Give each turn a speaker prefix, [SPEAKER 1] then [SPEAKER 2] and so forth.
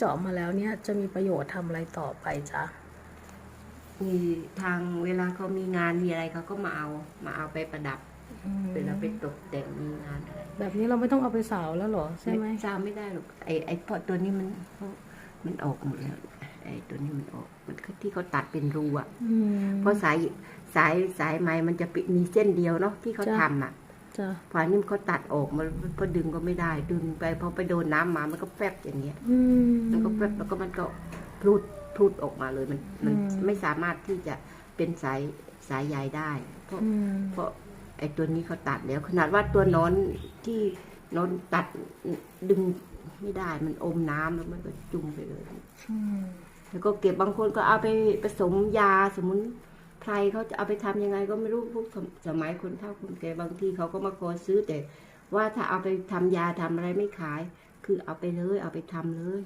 [SPEAKER 1] เจาะมาแล้วเนี่ยจะมีประโยชน์ทำอะไรต่อไปจ๊ะ
[SPEAKER 2] มีทางเวลาเขามีงานมีอะไรเขาก็มาเอามาเอาไปประดับ
[SPEAKER 1] อืม
[SPEAKER 2] เวลาไปตกแต่งมีงานอะไร
[SPEAKER 1] แบบนี้เราไม่ต้องเอาไปสาวแล้วเหรอใช่ไหม
[SPEAKER 2] จำไม่ได้หรอกไอ้ไอ้พอตัวนี้มันมันออกหมดแล้วไอ้ตัวนี้มันออกมันที่เขาตัดเป็นรูอะ
[SPEAKER 1] อืม
[SPEAKER 2] เพราะสายสายสายไหมมันจะปิมีเส้นเดียวเนาะที่เขา
[SPEAKER 1] จ้ะ
[SPEAKER 2] ทำอะ
[SPEAKER 1] จ้ะ
[SPEAKER 2] พออันนี้เขาตัดออกมันพอดึงก็ไม่ได้ ดึงไปพอไปโดนน้ำมามันก็แฟบอย่างเงี้ย
[SPEAKER 1] อืม
[SPEAKER 2] มันก็ แฟบแล้วก็มันก็พลุดพลุดออกมาเลยมันมัน
[SPEAKER 1] อืม
[SPEAKER 2] ไม่สามารถที่จะเป็นสายสายใยได้ เพราะ
[SPEAKER 1] อืม
[SPEAKER 2] เพราะไอ้ตัวนี้เขาตัดแล้ว ขนาดว่าตัวนอนที่นอนตัดดึงไม่ได้มันอมน้ำแล้วมันก็จุ่มไปเลย
[SPEAKER 1] อืม
[SPEAKER 2] แล้วก็เก็บบางคนก็เอาไปผสมยาสมุนไพรเขาจะเอาไปทำยังไง ก็ไม่รู้พวกสมสมัยคนเฒ่าคนแก่บางทีเขาก็มาขอซื้อแต่ว่าถ้าเอาไปทำยาทำอะไรไม่ขาย คือเอาไปเลย เอาไปทำเลย